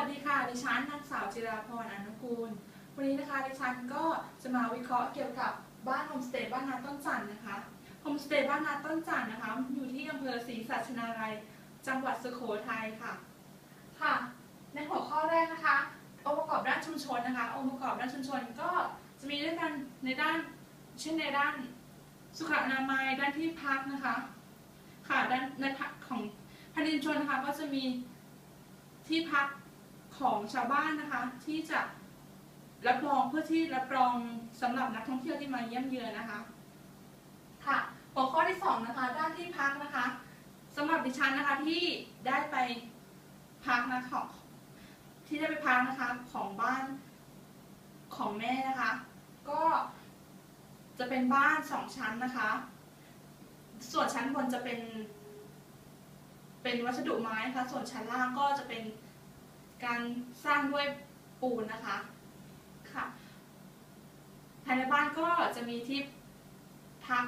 วัสดีค่ะ ดิฉันนางสาวจิราพรอนุกูล วันนี้นะคะดิฉันก็จะมาวิเคราะห์เกี่ยวกับบ้านโฮมสเตย์บ้านนาต้นจันนะคะ โฮมสเตย์บ้านนาต้นจันนะคะ อยู่ที่อำเภอศรีสัชนาลัย จังหวัดสุโขทัยค่ะ ค่ะ ในหัวข้อแรกนะคะ องค์ประกอบด้านชุมชนนะคะ องค์ประกอบด้านชุมชนก็จะมีด้วยกันในด้าน เช่นในด้าน สุขอนามัย ด้านที่พักนะคะ ค่ะ ด้านในของภายในชุมชนนะคะก็จะมีที่พัก ของชาวบ้านนะคะ ที่จะรับรองเพื่อที่รับรองสำหรับนักท่องเที่ยวที่มาเยี่ยมเยือนนะคะ ค่ะหัวข้อที่สองนะคะ ด้านที่พักนะคะสำหรับดิฉันนะคะที่ได้ไปพักนะของที่ได้ไปพักนะคะของบ้านของแม่นะคะ ก็จะเป็นบ้านสองชั้นนะคะ ส่วนชั้นบนจะเป็น เป็นวัสดุไม้นะคะส่วนชั้นล่างก็จะเป็น การสร้างด้วยปูนนะคะค่ะภายในบ้านก็จะมีที่พัก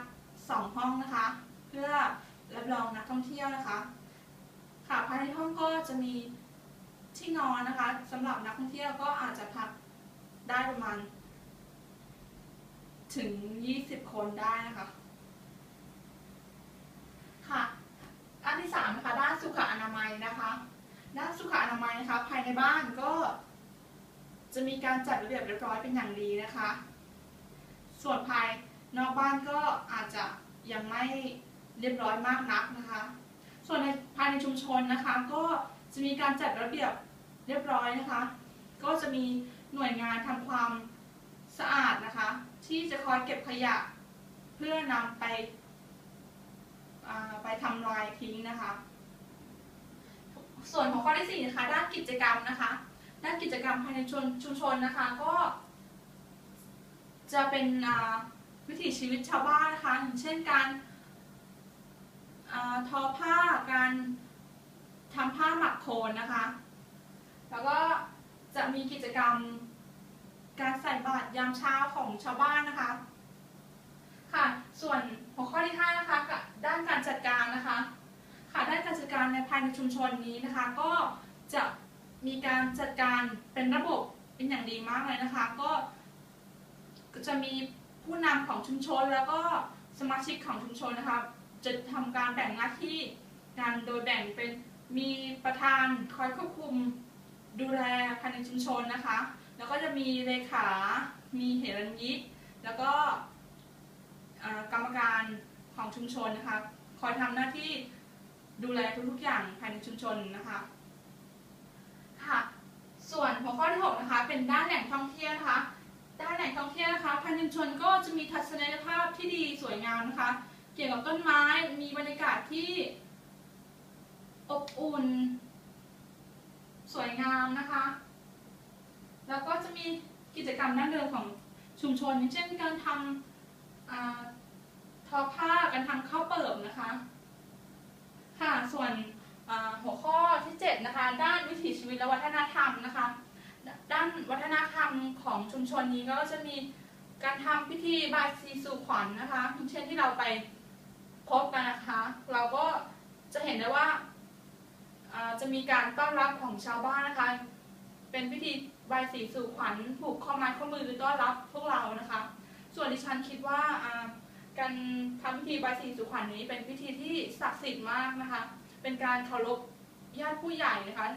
สองห้องนะคะ เพื่อรับรองนักท่องเที่ยวนะคะค่ะภายในห้องก็จะมีที่นอนนะคะสำหรับนักท่องเที่ยวก็อาจจะพักได้ประมาณ ถึง 20 คนได้นะคะค่ะ อันที่สามนะคะด้านสุขอนามัยนะคะ ด้านสุขอนามัยนะคะ ภายในบ้านก็ จะมีการจัดระเบียบเรียบร้อยเป็นอย่างดีนะคะ ส่วนภายนอกบ้านก็อาจจะยังไม่เรียบร้อยมากนักนะคะ ส่วนในภายในชุมชนนะคะ ก็จะมีการจัดระเบียบเรียบร้อยนะคะ ก็จะมีหน่วยงานทำความสะอาดนะคะ ที่จะคอยเก็บขยะเพื่อนำไปไปทำลายทิ้งนะคะ ส่วนของข้อที่สี่นะคะด้านกิจกรรมนะคะ ด้านกิจกรรมภายในชุมชุมชนนะคะก็ จะเป็นวิถีชีวิตชาวบ้านนะคะอย่างเช่นการทอผ้าการทำผ้าหมักโคนนะคะ แล้วก็จะมีกิจกรรมการใส่บาตรยามเช้าของชาวบ้านนะคะ ค่ะ ส่วนหัวข้อที่ 5 นะคะกับด้านการจัดการนะคะ ค่ะด้านการจัดการในภายในชุมชนนี้นะคะ ก็จะมีการจัดการเป็นระบบเป็นอย่างดีมากเลยนะคะ ก็จะมีผู้นำของชุมชนแล้วก็สมาชิกของชุมชนนะคะจะทำการแบ่งหน้าที่การโดยแบ่งเป็นมีประธานคอยควบคุมดูแลภายในชุมชนนะคะ แล้วก็จะมีเลขา มีเหรัญยิกแล้วก็กรรมการของชุมชนนะคะ คอยทำหน้าที่ ดูแลทุกๆอย่างภายในชุมชนนะคะค่ะส่วนหัวข้อที่6นะคะเป็นด้านแหล่งท่องเที่ยวนะคะด้านแหล่งท่องเที่ยวนะคะภายในชุมชนก็จะมีทัศนียภาพที่ดีสวยงามนะคะ เกี่ยวกับต้นไม้มีบรรยากาศที่อบอุ่น สวยงามนะคะ แล้วก็จะมีกิจกรรมดั้งเดิมของชุมชนเช่นการทำทอผ้าการทำข้าวเปิบนะคะ ส่วนหัวข้อที่7นะคะด้านวิถีชีวิตและวัฒนธรรมนะคะ ด้านวัฒนธรรมของชุมชนนี้ก็จะมีการทำพิธีบายสีสู่ขวัญนะคะเช่นที่เราไปพบกันนะคะ เราก็จะเห็นได้ว่าจะมีการต้อนรับของชาวบ้านนะคะ เป็นพิธีบายสีสู่ขวัญผูกข้อไม้ข้อมือต้อนรับพวกเรานะคะ ส่วนดิฉันคิดว่าการทำพิธีบายสีสู่ขวัญนี้เป็นพิธีที่ศักดิ์สิทธิ์มากนะคะ เป็นการเคารพญาติผู้ใหญ่นะคะ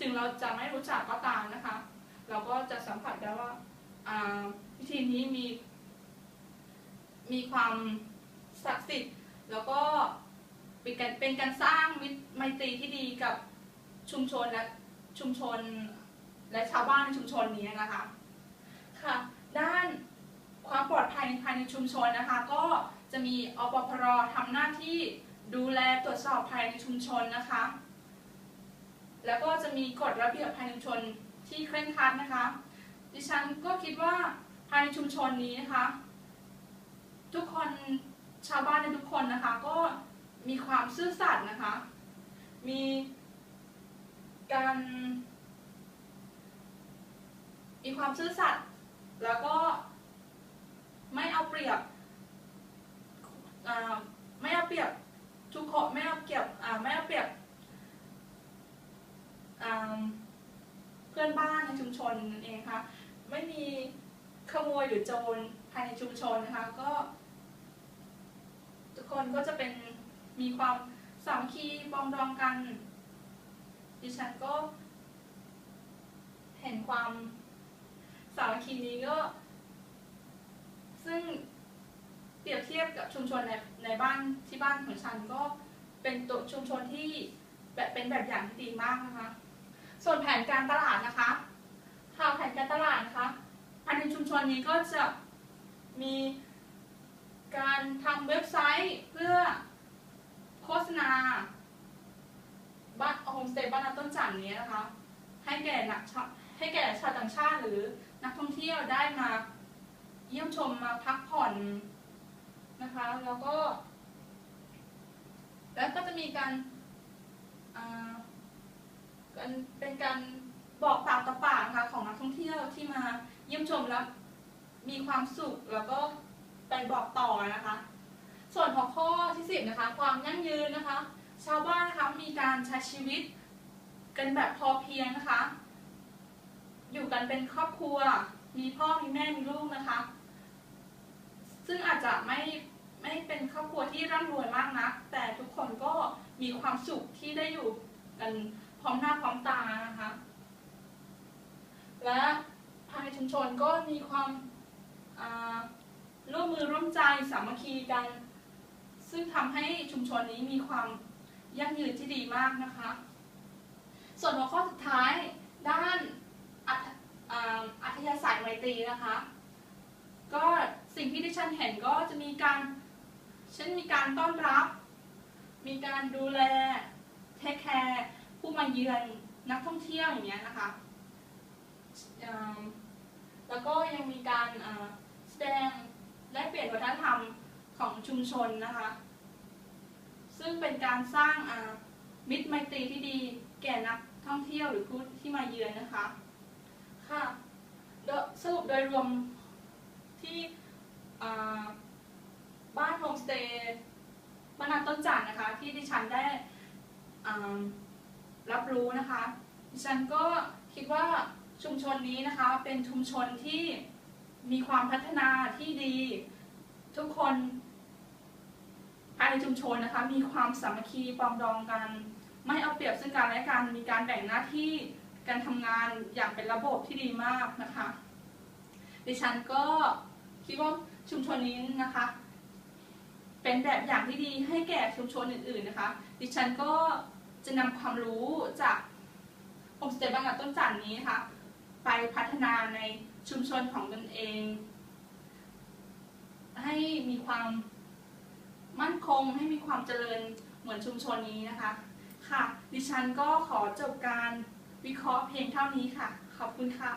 ถึงเราจะไม่รู้จักก็ตามนะคะ เราก็จะสัมผัสได้ว่าพิธีนี้มี มีความศักดิ์สิทธิ์ แล้วก็เป็นการเป็นการสร้างมิตรไมตรีที่ดีกับชุมชนและชุมชนและชาวบ้านในชุมชนนี้นะคะ ค่ะ ด้านความปลอดภัยภายในชุมชนนะคะ ก็จะมีอปพรทำหน้าที่ ดูแลตรวจสอบภายในชุมชนนะคะ แล้วก็จะมีกฎระเบียบภายในชุมชนที่เคร่งครัดนะคะ ดิฉันก็คิดว่าภายในชุมชนนี้นะคะ ทุกคนชาวบ้านในทุกคนนะคะ ก็มีความซื่อสัตย์นะคะ มีการมีความซื่อสัตย์แล้วก็ไม่เอาเปรียบไม่เอาเปรียบ ทุกคนไม่เอาเปรียบอ่าไม่เอาเปรียบอ่าพื่อนบ้านในชุมชนนั่นเองค่ะไม่มีขโมยหรือโจรภายในชุมชนนะคะก็ ทุกคนก็จะเป็นมีความสามัคคีปองดองกัน ดิฉันก็ เห็นความสามัคคีนี้ก็ ซึ่ง เปรียบเทียบกับชุมชนในในบ้านที่บ้านของฉันก็เป็นตัวชุมชนที่แบบเป็นแบบอย่างที่ดีมากนะคะ ส่วนแผนการตลาดนะคะค่ะแผนการตลาดนะคะภายในชุมชนนี้ก็จะมีการทำเว็บไซต์เพื่อโฆษณาบ้านโฮมสเตย์บ้านต้นจันทร์นี้นะคะ ให้แก่นักชให้แก่ชาวต่างชาติหรือนักท่องเที่ยวได้มาเยี่ยมชมมาพักผ่อน นะคะ แล้วก็ แล้วก็จะมีการอ่าการเป็นการบอกปากต่อปากนะคะของนักท่องเที่ยวที่มาเยี่ยมชมแล้วมีความสุขแล้วก็ไปบอกต่อนะคะ ส่วนหัวข้อที่สิบนะคะ ความยั่งยืนนะคะ ชาวบ้านนะคะมีการใช้ชีวิตกันแบบพอเพียงนะคะ อยู่กันเป็นครอบครัว มีพ่อมีแม่มีลูกนะคะ ซึ่งอาจจะไม่ ไม่เป็นครอบครัวที่ร่ำรวยมากนัก แต่ทุกคนก็มีความสุขที่ได้อยู่กันพร้อมหน้าพร้อมตานะคะ และภายในชุมชนก็มีความร่วมมือร่วมใจสามัคคีกัน ซึ่งทำให้ชุมชนนี้มีความยั่งยืนที่ดีมากนะคะ ส่วนหัวข้อสุดท้ายด้านอัธอ่าอัธยาศัยไมตรีนะคะ ก็สิ่งที่ดิฉันเห็นก็จะมีการ เช่นมีการต้อนรับ มีการดูแลเทคแคร์ผู้มาเยือนนักท่องเที่ยวอย่างเงี้ยนะคะแล้วก็ยังมีการแสดงและเปลี่ยนวัฒนธรรมของชุมชนนะคะ ซึ่งเป็นการสร้างมิตรไมตรีที่ดีแก่นักท่องเที่ยวหรือผู้ที่มาเยือนนะคะ ค่ะโดยสรุปโดยรวมที่ บ้านโฮมสเตย์บ้านนาต้นจันนะคะ ที่ดิฉันได้รับรู้นะคะ ดิฉันก็คิดว่าชุมชนนี้นะคะ เป็นชุมชนที่มีความพัฒนาที่ดี ทุกคนภายในชุมชนนะคะ มีความสามัคคีปองดองกัน ไม่เอาเปรียบซึ่งกันและกันมีการแบ่งหน้าที่การทำงานอย่างเป็นระบบที่ดีมากนะคะ ดิฉันก็คิดว่าชุมชนนี้นะคะ เป็นแบบอย่างที่ดีให้แก่ชุมชนอื่นๆนะคะ ดิฉันก็จะนำความรู้จากโฮมสเตย์บางกะต้นจันทร์นี้นะคะไปพัฒนาในชุมชนของตนเอง ให้มีความมั่นคงให้มีความเจริญเหมือนชุมชนนี้นะคะ ค่ะ ดิฉันก็ขอจบการวิเคราะห์เพียงเท่านี้ค่ะ ขอบคุณค่ะ